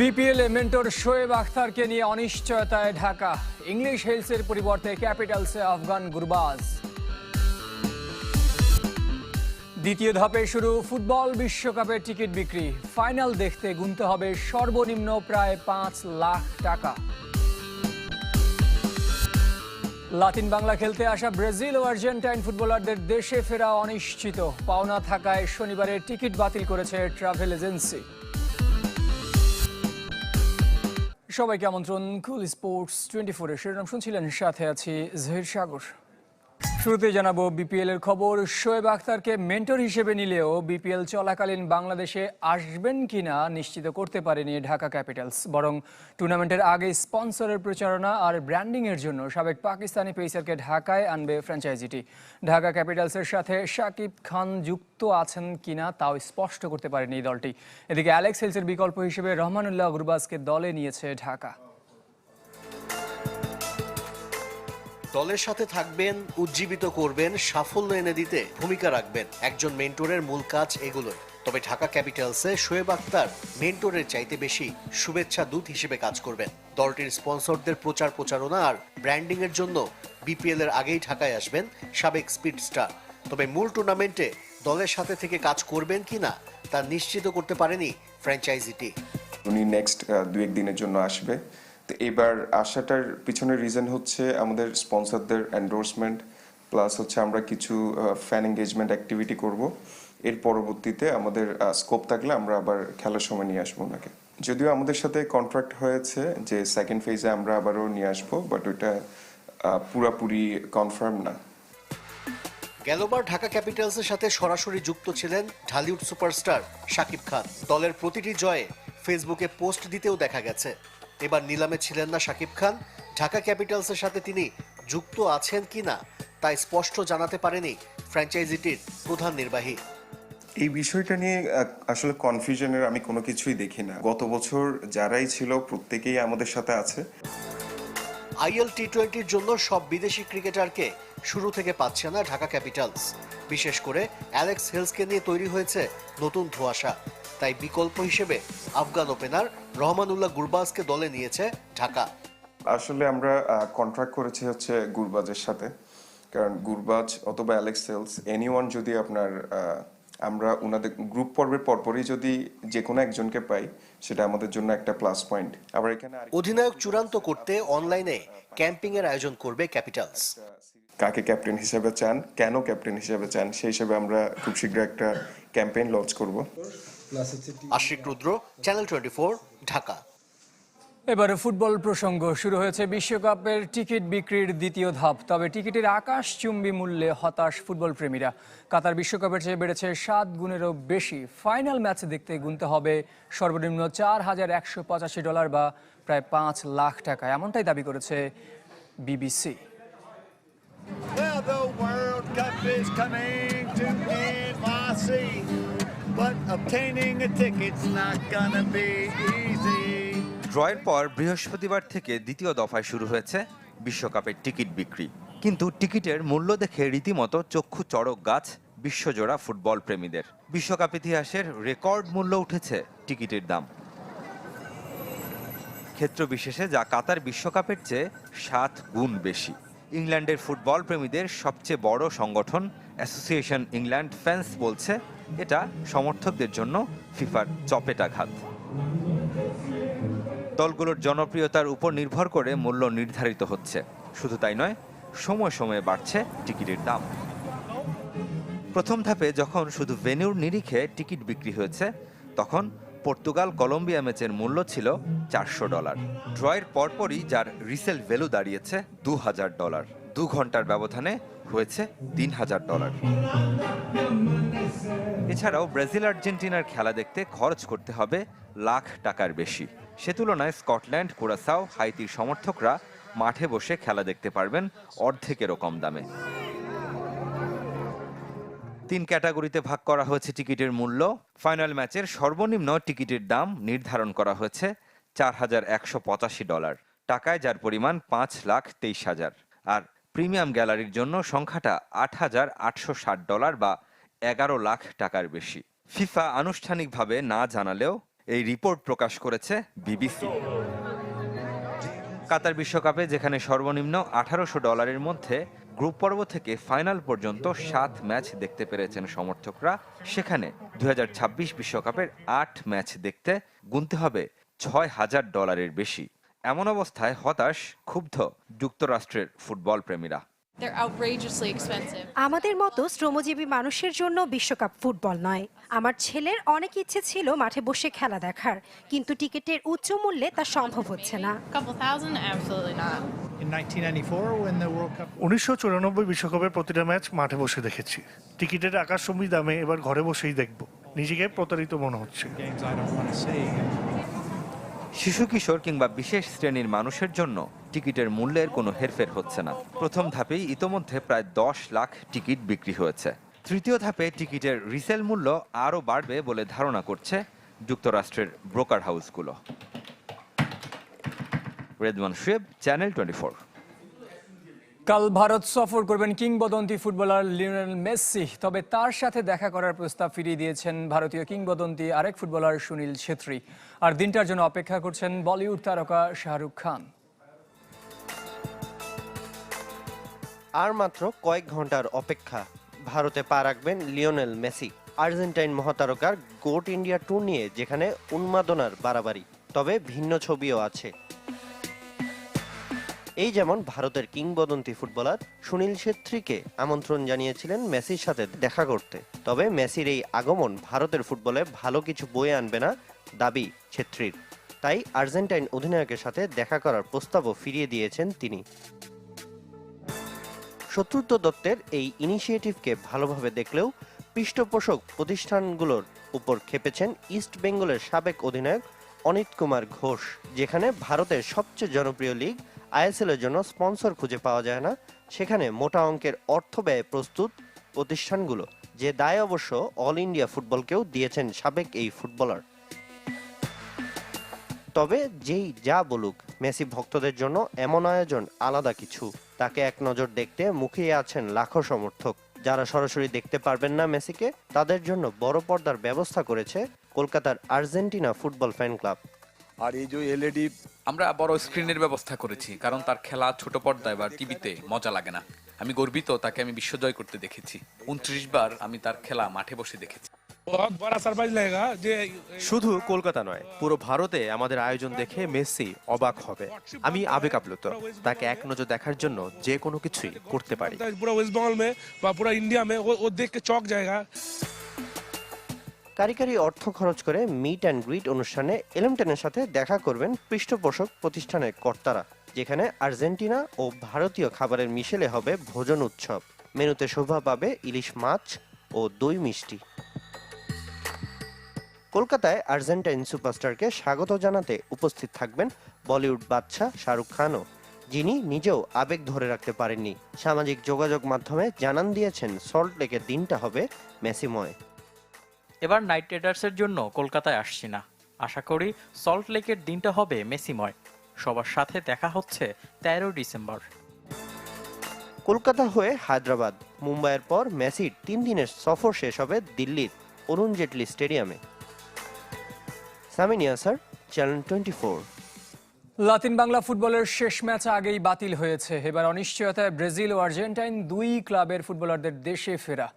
BPL mentor Shoaib আখতারকে নিয়ে অনিশ্চয়তায় Dhaka. English হেলসের পরিবর্তে ক্যাপিটালসে আফগান গুরবাজ। দ্বিতীয় ধাপে শুরু ফুটবল বিশ্বকাপের টিকিট বিক্রি। ফাইনাল দেখতে গুনতে হবে সর্বনিম্ন প্রায় পাঁচ লাখ টাকা। লাতিন বাংলা খেলতে আসা ব্রাজিল ও আর্জেন্টাইন ফুটবলারদের দেশে ফেরা অনিশ্চিত। পাওনা থাকায় শনিবারের টিকিট বাতিল করেছে ট্রাভেল এজেন্সি। সবাইকে আমন্ত্রণ কুল স্পোর্টস টোয়েন্টি ফোরের শিরোনাম শুনছিলেন সাথে আছি জহির সাগর। শুরুতে জানাব বিপিএল এর খবর। শোয়েব আখতারকে মেন্টর হিসেবে নিলেও বিপিএল চলাকালীন বাংলাদেশে আসবেন কিনা নিশ্চিত করতে পারেনি ঢাকা ক্যাপিটালস। বরং টুর্নামেন্টের আগে স্পন্সরের প্রচারণা আর ব্র্যান্ডিং এর জন্য সাবেক পাকিস্তানি পেসারকে ঢাকায় আনবে ফ্র্যাঞ্চাইজিটি। ঢাকা ক্যাপিটালসের সাথে শাকিব খান যুক্ত আছেন কিনা তাও স্পষ্ট করতে পারেনি দলটি। এদিকে অ্যালেক্স হেলসের বিকল্প হিসেবে রহমানুল্লাহ গুরবাজকে দলে নিয়েছে ঢাকা। দলের সাথে থাকবেন, উজ্জীবিত করবেন, সাফল্য এনে দিতে ভূমিকা রাখবেন একজন মেন্টরের মূল কাজ এগুলোই। তবে ঢাকা ক্যাপিটালসে শোয়েব আক্তার মেন্টরের চাইতে বেশি শুভেচ্ছা দূত হিসেবে কাজ করবেন। দলটির স্পন্সরদের প্রচার প্রচারণা আর ব্র্যান্ডিং এর জন্য বিপিএল এর আগেই ঢাকায় আসবেন সাবেক স্পিড স্টার। তবে মূল টুর্নামেন্টে দলের সাথে থেকে কাজ করবেন কিনা তা নিশ্চিত করতে পারেনি ফ্র্যাঞ্চাইজিটি উনি নেক্সট দু এক দিনের জন্য আসবে। তো এবার আসাটার পিছনের রিজন হচ্ছে আমাদের স্পন্সরদের এন্ডোর্সমেন্ট প্লাস হচ্ছে আমরা কিছু ফ্যান এঙ্গেজমেন্ট অ্যাক্টিভিটি করব। এর পরবর্তীতে আমাদের স্কোপ থাকলে আমরা আবার খেলার সময় নিয়ে আসব ওনাকে। যদিও আমাদের সাথে কন্ট্রাক্ট হয়েছে যে সেকেন্ড ফেজে আমরা আবারও নিয়ে আসব বাট ওইটা পুরাপুরি কনফার্ম না। গেলবার ঢাকা ক্যাপিটালসের সাথে সরাসরি যুক্ত ছিলেন ঢালিউড সুপারস্টার শাকিব খান। দলের প্রতিটি জয়ে ফেসবুকে পোস্ট দিতেও দেখা গেছে। এবার নিলামে ছিলেন না শাকিব খান। ঢাকা ক্যাপিটালসের সাথে তিনি যুক্ত আছেন কিনা তাই স্পষ্ট জানাতে পারেনি ফ্র্যাঞ্চাইজিটির প্রধান নির্বাহী। এই বিষয়টা নিয়ে আসলে কনফিউশনের আমি কোনো কিছুই দেখি না। গত বছর যারাই ছিল প্রত্যেকেই আমাদের সাথে আছে। আইএল টি টোয়েন্টির জন্য সব বিদেশি ক্রিকেটারকে শুরু থেকে পাচ্ছে না ঢাকা ক্যাপিটালস। বিশেষ করে অ্যালেক্স হেলসকে নিয়ে তৈরি হয়েছে নতুন ধোঁয়াশা। তাই বিকল্প হিসেবে আফগান ওপেনার রহমানুল্লাহ গুরবাজকে দলে নিয়েছে ঢাকা। আসলে আমরা কন্ট্রাক্ট করেছি হচ্ছে গুরবাজের সাথে। কারণ গুরবাজ অথবা অ্যালেক্স সেলস এনিওয়ান যদি আপনার আমরা ওনাদের গ্রুপ পর্বের পরপরই যদি যে কোনো একজনকে পাই সেটা আমাদের জন্য একটা প্লাস পয়েন্ট আবার এখানে অধিনায়ক চূড়ান্ত করতে অনলাইনে ক্যাম্পিং এর আয়োজন করবে ক্যাপিটালস কাকে ক্যাপ্টেন হিসেবে চান কেন ক্যাপ্টেন হিসেবে চান সেই হিসেবে আমরা খুব শীঘ্র একটা ক্যাম্পেইন লঞ্চ করব। Ashik Rudra channel twenty Dhaka. এবারে ফুটবল প্রসঙ্গ শুরু হয়েছে বিশ্বকাপের টিকিট বিক্রির দ্বিতীয় ধাপ তবে টিকিটের আকাশচুম্বী মূল্যে হতাশ ফুটবল প্রেমীরা কাতার বিশ্বকাপের চেয়ে বেড়েছে সাত গুণেরও বেশি। ফাইনাল ম্যাচ দেখতে গুনতে হবে সর্বনিম্ন চার হাজার একশো পঁচাশি ডলার বা প্রায় পাঁচ লাখ টাকা এমনটাই দাবি করেছে BBC. Well, the World Cup is coming to NYC, but obtaining a ticket's not gonna be easy. ড্রয়ের পর বৃহস্পতিবার থেকে দ্বিতীয় দফায় শুরু হয়েছে বিশ্বকাপের টিকিট বিক্রি। কিন্তু টিকিটের মূল্য দেখে রীতিমতো চক্ষু চড়ক গাছ বিশ্বজোড়া ফুটবল প্রেমীদের। বিশ্বকাপ ইতিহাসের রেকর্ড মূল্য উঠেছে টিকিটের দাম। ক্ষেত্র বিশেষে যা কাতার বিশ্বকাপের চেয়ে সাত গুণ বেশি। ইংল্যান্ডের ফুটবল প্রেমীদের সবচেয়ে বড় সংগঠন অ্যাসোসিয়েশন ইংল্যান্ড ফ্যান্স বলছে এটা সমর্থকদের জন্য ফিফার চপেটাঘাত দলগুলোর জনপ্রিয়তার উপর নির্ভর করে মূল্য নির্ধারিত হচ্ছে। শুধু তাই নয়, সময় সময়ে বাড়ছে টিকিটের দাম। প্রথম ধাপে যখন শুধু ভেন্যুর নিরিখে টিকিট বিক্রি হয়েছে, তখন পর্তুগাল কলম্বিয়া ম্যাচের মূল্য ছিল চারশো ডলার। ড্রয়ের পরপরই যার রিসেল ভ্যালু দাঁড়িয়েছে দু হাজার ডলার। দু ঘণ্টার ব্যবধানে হয়েছে তিন হাজার ডলার। এছাড়াও ব্রাজিল আর্জেন্টিনার খেলা দেখতে খরচ করতে হবে লাখ টাকার বেশি। সে তুলনায় স্কটল্যান্ড, কুরাসাও, হাইতির সমর্থকরা মাঠে বসে খেলা দেখতে পারবেন অর্ধেকেরও কম দামে। তিন ক্যাটাগরিতে ভাগ করা হয়েছে টিকিটের মূল্য। ফাইনাল ম্যাচের সর্বনিম্ন টিকিটের দাম নির্ধারণ করা হয়েছে চার হাজার একশো পঁচাশি ডলার, টাকায় যার পরিমাণ পাঁচ লাখ তেইশ হাজার। আর প্রিমিয়াম গ্যালারির জন্য সংখ্যাটা আট হাজার আটশো ষাট ডলার বা এগারো লাখ টাকার বেশি। ফিফা আনুষ্ঠানিকভাবে না জানালেও এই রিপোর্ট প্রকাশ করেছে বিবিসি। কাতার বিশ্বকাপে যেখানে সর্বনিম্ন আঠারোশো ডলারের মধ্যে গ্রুপ পর্ব থেকে ফাইনাল পর্যন্ত সাত ম্যাচ দেখতে পেরেছেন সমর্থকরা, সেখানে দুই বিশ্বকাপের আট ম্যাচ দেখতে গুনতে হবে ছয় হাজার ডলারের বেশি। এমন অবস্থায় হতাশ ক্ষুব্ধ যুক্তরাষ্ট্রের ফুটবল প্রেমীরা. আমাদের মতো শ্রমজীবী মানুষের জন্য বিশ্বকাপ ফুটবল নয়। আমার ছেলের অনেক ইচ্ছে ছিল মাঠে বসে খেলা দেখার কিন্তু টিকিটের উচ্চ মূল্যে তা সম্ভব হচ্ছে না। A couple thousand? Absolutely not. In 1994, when the World Cup উনিশশো চুরানব্বই বিশ্বকাপের প্রতিটা ম্যাচ মাঠে বসে দেখেছি। টিকিটের আকাশচুম্বী দামে এবার ঘরে বসেই দেখব। নিজেকে প্রতারিত মনে হচ্ছে games I don't want to see. শিশু, কিশোর কিংবা বিশেষ শ্রেণির মানুষের জন্য টিকিটের মূল্যের কোনো হেরফের হচ্ছে না। প্রথম ধাপেই ইতোমধ্যে প্রায় দশ লাখ টিকিট বিক্রি হয়েছে। তৃতীয় ধাপে টিকিটের রিসেল মূল্য আরও বাড়বে বলে ধারণা করছে যুক্তরাষ্ট্রের ব্রোকার হাউসগুলো। রেদমান শুয়েব, চ্যানেল টোয়েন্টি কাল ভারত সফর করবেন কিংবদন্তি ফুটবলার লিওনেল মেসি, তবে তার সাথে দেখা করার প্রস্তাব ফিরিয়ে দিয়েছেন ভারতীয় কিংবদন্তি আরেক ফুটবলার সুনীল ছেত্রী। আর দিনটার জন্য অপেক্ষা করছেন বলিউড তারকা শাহরুখ খান। আর মাত্র কয়েক ঘণ্টার অপেক্ষা ভারতে পা রাখবেন লিওনেল মেসি, আর্জেন্টাইন মহাতারকার গোট ইন্ডিয়া ট্যুর নিয়ে, যেখানে উন্মাদনার বাড়াবাড়ি, তবে ভিন্ন ছবিও আছে। এই যেমন ভারতের কিংবদন্তি ফুটবলার সুনীল ছেত্রীকে আমন্ত্রণ জানিয়েছিলেন মেসির সাথে দেখা করতে। তবে মেসির এই আগমন ভারতের ফুটবলে ভালো কিছু বয়ে আনবে না দাবি ছেত্রীর। তাই আর্জেন্টাইন অধিনায়কের সাথে দেখা করার প্রস্তাবও ফিরিয়ে দিয়েছেন তিনি। শত্রুত্ব দত্তের এই ইনিশিয়েটিভকে ভালোভাবে দেখলেও পৃষ্ঠপোষক প্রতিষ্ঠানগুলোর উপর খেপেছেন ইস্ট বেঙ্গলের সাবেক অধিনায়ক অনিত কুমার ঘোষ, যেখানে ভারতের সবচেয়ে জনপ্রিয় লিগ আইএসএল এর জন্য স্পন্সর খুঁজে পাওয়া যায় না। সেখানে মোটা অঙ্কের অর্থ ব্যয় প্রস্তুত প্রতিষ্ঠানগুলো, যে দায় অবশ্য অল ইন্ডিয়া ফুটবলকেও দিয়েছেন সাবেক এই ফুটবলার। তবে যেই যা বলুক, মেসি ভক্তদের জন্য এমন আয়োজন আলাদা কিছু। তাকে এক নজর দেখতে মুখিয়ে আছেন লাখো সমর্থক। যারা সরাসরি দেখতে পারবেন না মেসিকে, তাদের জন্য বড় পর্দার ব্যবস্থা করেছে কলকাতার আর্জেন্টিনা ফুটবল ফ্যান ক্লাব। আর এই যে এলইডি আমরা বড় স্ক্রিনের ব্যবস্থা করেছি কারণ তার খেলা ছোট পর্দায় বা টিভিতে মজা লাগে না। আমি গর্বিত তাকে আমি বিশ্বজয় করতে দেখেছি। উনত্রিশ বার আমি তার খেলা মাঠে বসে দেখেছি। শুধু কলকাতা নয় পুরো ভারতে আমাদের আয়োজন দেখে মেসি অবাক হবে। আমি আবেগ আপ্লুত তাকে এক নজর দেখার জন্য যে কোনো কিছুই করতে পারি। কারিকারি অর্থ খরচ করে মিট অ্যান্ড গ্রিট অনুষ্ঠানে এলেমটেনের সাথে দেখা করবেন পৃষ্ঠপোষক প্রতিষ্ঠানের কর্তারা, যেখানে আর্জেন্টিনা ও ভারতীয় খাবারের মিশেলে হবে ভোজন উৎসব। মেনুতে শোভা পাবে ইলিশ মাছ ও দই মিষ্টি। কলকাতায় আর্জেন্টাইন সুপারস্টারকে স্বাগত জানাতে উপস্থিত থাকবেন বলিউড বাদশাহ শাহরুখ খানও, যিনি নিজেও আবেগ ধরে রাখতে পারেননি। সামাজিক যোগাযোগ মাধ্যমে জানান দিয়েছেন সল্ট লেকের দিনটা হবে মেসিময়। এবার নাইট রাইডার্সের জন্য কলকাতায় আসছি না। আশা করি সল্ট লেকের দিনটা হবে মেসিময়। সবার সাথে দেখা হচ্ছে তেরো ডিসেম্বর। কলকাতা হয়ে হায়দ্রাবাদ। মুম্বাইয়ের পর মেসির তিন দিনের সফর শেষ হবে দিল্লির অরুণ জেটলি স্টেডিয়ামে। সামিনিয়া sir channel twenty four. Latin Bangla ফুটবলের শেষ ম্যাচ আগেই বাতিল হয়েছে। এবার অনিশ্চয়তায় ব্রাজিল ও আর্জেন্টাইন দুই ক্লাবের ফুটবলারদের দেশে ফেরা।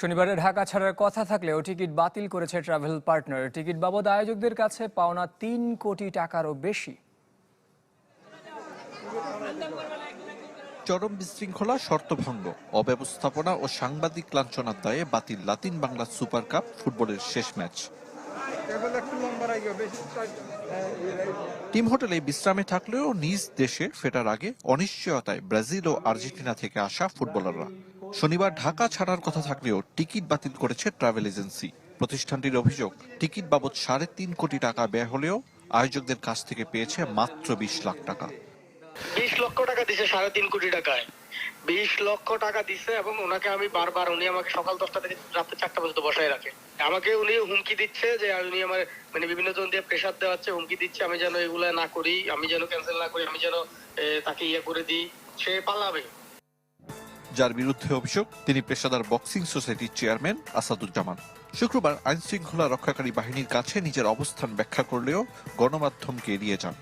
শনিবারে ঢাকা ছাড়ার কথা থাকলেও টিকিট বাতিল করেছে ট্রাভেল পার্টনার। টিকিট বাবদ আয়োজকদের কাছে পাওনা তিন কোটি টাকারও বেশি। চরম বিশৃঙ্খলা, শর্তভঙ্গ, অব্যবস্থাপনা ও সাংবাদিক লাঞ্ছনার দায়ে বাতিল লাতিন বাংলা সুপার কাপ ফুটবলের শেষ ম্যাচ। টিম হোটেলে বিশ্রামে থাকলেও নিজ দেশে ফেরার আগে অনিশ্চয়তায় ব্রাজিল ও আর্জেন্টিনা থেকে আসা ফুটবলাররা। শনিবার ঢাকা ছাড়ার কথা থাকলেও টিকিট বাতিল করেছে ট্রাভেল এজেন্সি। প্রতিষ্ঠানটির অভিযোগ, টিকিট বাবদ সাড়ে তিন কোটি টাকা ব্যয় হলেও আয়োজকদের কাছ থেকে পেয়েছে মাত্র বিশ লাখ টাকা। বিশ লক্ষ টাকা দিছে সাড়ে তিন কোটি টাকায়। বিশ লক্ষ টাকা দিছে এবং ওনাকে আমি বারবার, উনি আমাকে সকাল দশটা থেকে রাত্রে চারটা পর্যন্ত বসায় রাখে। আমাকে উনি হুমকি দিচ্ছে যে উনি আমার মানে বিভিন্ন জন দিয়ে প্রেশার দেওয়াচ্ছে, হুমকি দিচ্ছে, আমি যেন এগুলা না করি, আমি যেন ক্যান্সেল না করি, আমি যেন তাকে ইয়ে করে দিই। সে পালাবে। যার বিরুদ্ধে অভিযোগ, তিনি পেশাদার বক্সিং সোসাইটির চেয়ারম্যান আসাদুজ্জামান। শুক্রবার আইন শৃঙ্খলা রক্ষাকারী বাহিনীর কাছে নিজের অবস্থান ব্যাখ্যা করলেও গণমাধ্যমকে এড়িয়ে যান।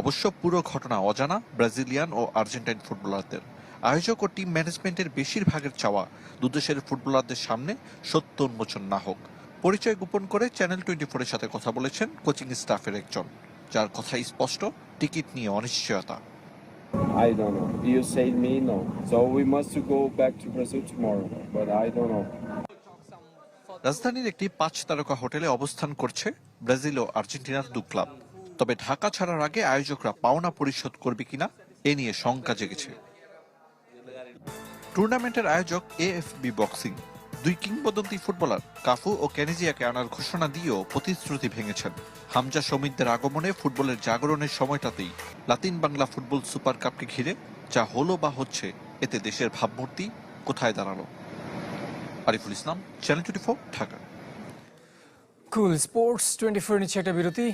অবশ্য পুরো ঘটনা অজানা ব্রাজিলিয়ান ও আর্জেন্টাইন ফুটবলারদের। আয়োজক ও টিম ম্যানেজমেন্টের বেশিরভাগের চাওয়া দুদেশের ফুটবলারদের সামনে সত্য উন্মোচন না হোক। পরিচয় গোপন করে চ্যানেল টোয়েন্টি ফোরের সাথে কথা বলেছেন কোচিং স্টাফের একজন, যার কথাই স্পষ্ট, টিকিট নিয়ে অনিশ্চয়তা। I don't know. You say me no. So we must go back to Brazil tomorrow, but I don't know. রাজধানীর একটি পাঁচ তারকা হোটেলে অবস্থান করছে ব্রাজিল ও আর্জেন্টিনার দু ক্লাব তবে ঢাকা ছাড়ার আগে আয়োজকরা পাওনা পরিশোধ করবে কিনা এ নিয়ে শঙ্কা জেগেছে টুর্নামেন্টের আয়োজক এএফবি বক্সিং দুই কিংবদন্তি ফুটবলার কাফু ও ক্যানিজিয়াকে আনার ঘোষণা দিয়েও প্রতিশ্রুতি ভেঙেছেন। হামজা সমিতদের আগমনে ফুটবলের জাগরণের সময়টাতেই লাতিন বাংলা ফুটবল সুপার কাপকে ঘিরে যা হলো বা হচ্ছে, এতে দেশের ভাবমূর্তি কোথায় দাঁড়াল? Ariful Islam channel twenty Dhaka. Cool sports twenty four নিচ্ছে একটা বিরতি।